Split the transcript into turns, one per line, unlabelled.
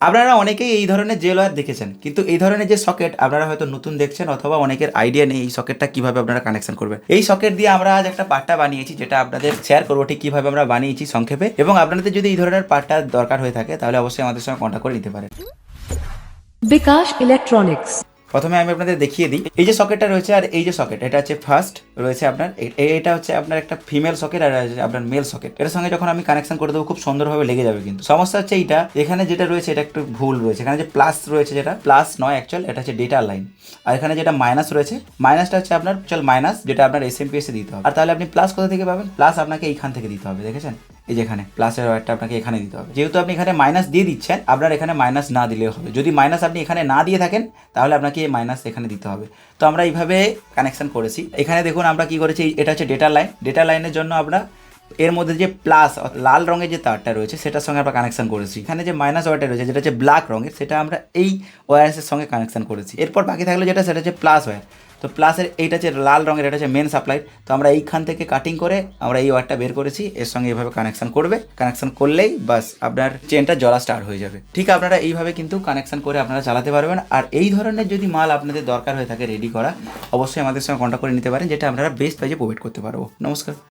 আপনারা অনেকেই এই ধরনের জেল ওয়্যার দেখেছেন, কিন্তু এই ধরনের যে সকেট আপনারা হয়তো নতুন দেখছেন অথবা অনেকের আইডিয়া নেই এই সকেটটা কীভাবে আপনারা কানেকশন করবেন। এই সকেট দিয়ে আমরা আজ একটা পার্টটা বানিয়েছি যেটা আপনাদের শেয়ার করব ঠিক কীভাবে আমরা বানিয়েছি সংক্ষেপে এবং আপনাদের যদি এই ধরনের পার্টটা দরকার হয়ে থাকে তাহলে অবশ্যই আমাদের সঙ্গে কন্ট্যাক্ট করে নিতে পারেন।
বিকাশ ইলেকট্রনিক্স।
প্রথমে আমি আপনাদের দেখিয়ে দিই। এই যে সকেটটা রয়েছে আর এই যে সকেট এটা হচ্ছে ফার্স্ট রয়েছে আপনার এটা হচ্ছে আপনার একটা ফিমেল সকেট আর আপনার মেল সকেট এটার সঙ্গে যখন আমি কানেকশন করে দেবো, খুব সুন্দরভাবে লেগে যাবে কিন্তু। সমস্যা হচ্ছে এইটা, এখানে যেটা রয়েছে, এটা একটু ভুল রয়েছে। এখানে যে প্লাস রয়েছে যেটা প্লাস নয় অ্যাকচুয়াল এটা হচ্ছে ডেটা লাইন আর এখানে যেটা মাইনাস রয়েছে মাইনাসটা হচ্ছে আপনার, চল মাইনাস যেটা আপনার এস এম পি এসে দিতে হবে। আর তাহলে আপনি প্লাস কোথা থেকে পাবেন? প্লাস আপনাকে এইখান থেকে দিতে হবে, দেখেছেন? এই যেখানে প্লাসের ওয়ারটা আপনাকে এখানে দিতে হবে। যেহেতু আপনি এখানে মাইনাস দিয়ে দিচ্ছেন, আপনার এখানে মাইনাস না দিলেও হবে। যদি মাইনাস আপনি এখানে না দিয়ে থাকেন, তাহলে আপনাকে মাইনাস এখানে দিতে হবে। তো আমরা এইভাবে কানেকশান করেছি। এখানে দেখুন আমরা কি করেছি, এটা হচ্ছে ডেটা লাইন ডেটা লাইনের জন্য আমরা এর মধ্যে যে প্লাস লাল রঙের যে তারটা রয়েছে, সেটার সঙ্গে আমরা কানেকশন করেছি। এখানে যে মাইনাস ওয়ারটা রয়েছে, যেটা হচ্ছে ব্ল্যাক রঙের, সেটা আমরা এই ওয়ারসের সঙ্গে কানেকশন করেছি। এরপর বাকি থাকল যেটা, সেটা হচ্ছে প্লাস ওয়্যার তো প্লাসের এইটা হচ্ছে লাল রঙের, এটা হচ্ছে মেন সাপ্লাই তো আমরা এইখান থেকে কাটিং করে আমরা এই ওয়ারটা বের করেছি, এর সঙ্গে এইভাবে কানেকশন করবে। কানেকশন করলেই বাস আপনার চেনটা জ্বলা স্টার্ট হয়ে যাবে। ঠিক আপনারা এইভাবে কিন্তু কানেকশন করে আপনারা চালাতে পারবেন। আর এই ধরনের যদি মাল আপনাদের দরকার হয়ে থাকে রেডি করা, অবশ্যই আমাদের সঙ্গে কন্ট্যাক্ট করে নিতে পারেন, যেটা আপনারা বেস্ট প্রাইজে প্রোভাইড করতে পারব। নমস্কার।